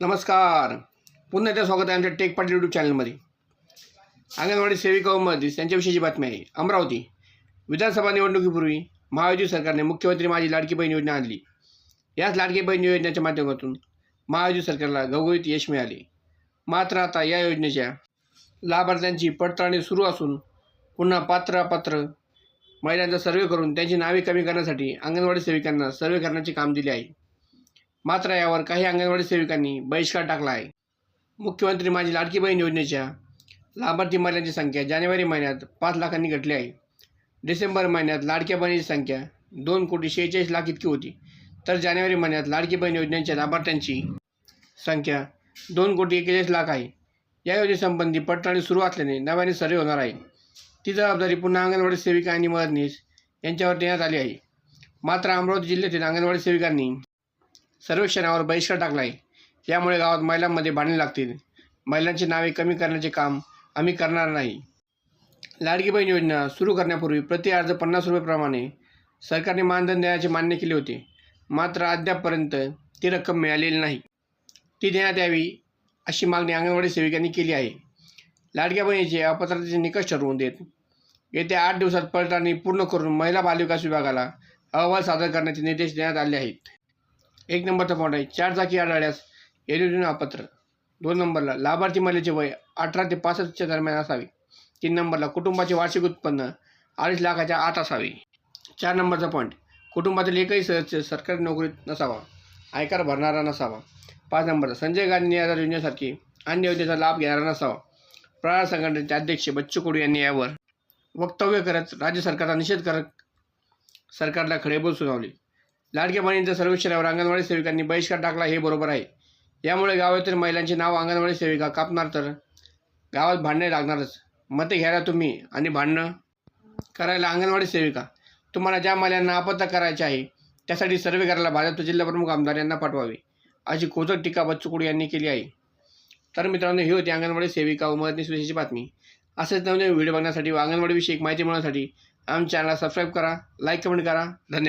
नमस्कार. पुन्हा एकदा स्वागत आहे आमच्या टेक पाटील यूट्यूब चॅनलमध्ये अंगणवाडी सेविका त्यांच्याविषयीची यांच्याविषयीची बातमी आहे. अमरावती विधानसभा निवडणुकीपूर्वी महायुती सरकारने मुख्यमंत्री माझी लाडकी बहीण योजना आणली. याच लाडकी बहीण योजनेच्या माध्यमातून महायुती सरकारला घवघवीत यश मिळाले. मात्र आता या योजनेच्या लाभार्थ्यांची पडताळणी सुरू असून पुन्हा पात्र अपात्र महिलांचा सर्वे करून त्यांची नावे कमी करण्यासाठी अंगणवाडी सेविकांना सर्वे करण्याचे काम दिले आहे. मात्र यावर काही अंगणवाडी सेविकांनी बहिष्कार टाकला आहे मुख्यमंत्री माझी लाडकी बहीण योजनेच्या लाभार्थी महिलांची संख्या जानेवारी महिन्यात पाच लाखांनी घटली आहे. डिसेंबर महिन्यात लाडक्या बहिणीची संख्या दोन कोटी शेहेचाळीस लाख इतकी होती. तर जानेवारी महिन्यात लाडकी बहीण योजनेच्या लाभार्थ्यांची संख्या दोन कोटी एक्केचाळीस लाख आहे. या योजनेसंबंधी पडताळणी सुरू असल्याने नव्याने सर्वे होणार आहे. ती जबाबदारी पुन्हा अंगणवाडी सेविका आणि मदतनीस यांच्यावर देण्यात आली आहे. मात्र अमरावती जिल्ह्यातील अंगणवाडी सेविकांनी सर्वेक्षणावर बहिष्कार टाकला आहे. यामुळे गावात महिलांमध्ये भांडणे लागतील. महिलांची नावे कमी करण्याचे काम आम्ही करणार नाही. लाडकी बहीण योजना सुरू करण्यापूर्वी प्रति अर्ज पन्नास रुपयेप्रमाणे सरकारने मानधन देण्याचे मान्य केले होते. मात्र अद्यापपर्यंत ती रक्कम मिळालेली नाही. ती देण्यात यावी अशी मागणी अंगणवाडी सेविकांनी केली आहे. लाडक्या बहिणीचे अपात्रतेचे निकष ठरवून देत येत्या आठ दिवसात पडताळणी पूर्ण करून महिला बालविकास विभागाला अहवाल सादर करण्याचे निर्देश देण्यात आले आहेत. एक नंबरचा पॉईंट आहे. चार चाकी आढळल्यास एलईडीनं अपात्र. दोन नंबरला लाभार्थी महिलेचे वय अठरा ते पासष्टच्या दरम्यान असावे. तीन नंबरला कुटुंबाचे वार्षिक उत्पन्न अडीच लाखाच्या आत असावे. चार नंबरचा पॉईंट कुटुंबातील एकही सदस्य सरकारी नोकरीत नसावा. आयकर भरणारा नसावा. पाच नंबरचा संजय गांधी आधार योजनेसारखी अन्य योजनेचा लाभ घेणारा नसावा. प्रहार संघटनेचे अध्यक्ष बच्चू कडू यांनी यावर वक्तव्य करत राज्य सरकारचा निषेध करत सरकारला खडेबोल सुनावले. लाडक्या बहिणींच्या सर्वेक्षणावर अंगणवाडी सेविकांनी बहिष्कार टाकला हे बरोबर आहे. यामुळे गावातील महिलांचे नाव अंगणवाडी सेविका कापणार तर गावात भांडणे लागणारच. मते घ्यायला तुम्ही आणि भांडणं करायला अंगणवाडी सेविका. तुम्हाला ज्या महिलांना आपत्ता करायचे आहे त्यासाठी सर्वे करायला भाजप जिल्हाप्रमुख आमदार यांना पाठवावे अशी खोचक टीका बच्चू यांनी केली आहे. तर मित्रांनो ही होती अंगणवाडी सेविका व मदतनीस विषयीची बातमी. असेच नवीन व्हिडिओ बघण्यासाठी व अंगणवाडीविषयी माहिती मिळवण्यासाठी आमच्या चॅनलला सबस्क्राईब करा लाईक कमेंट करा. धन्यवाद.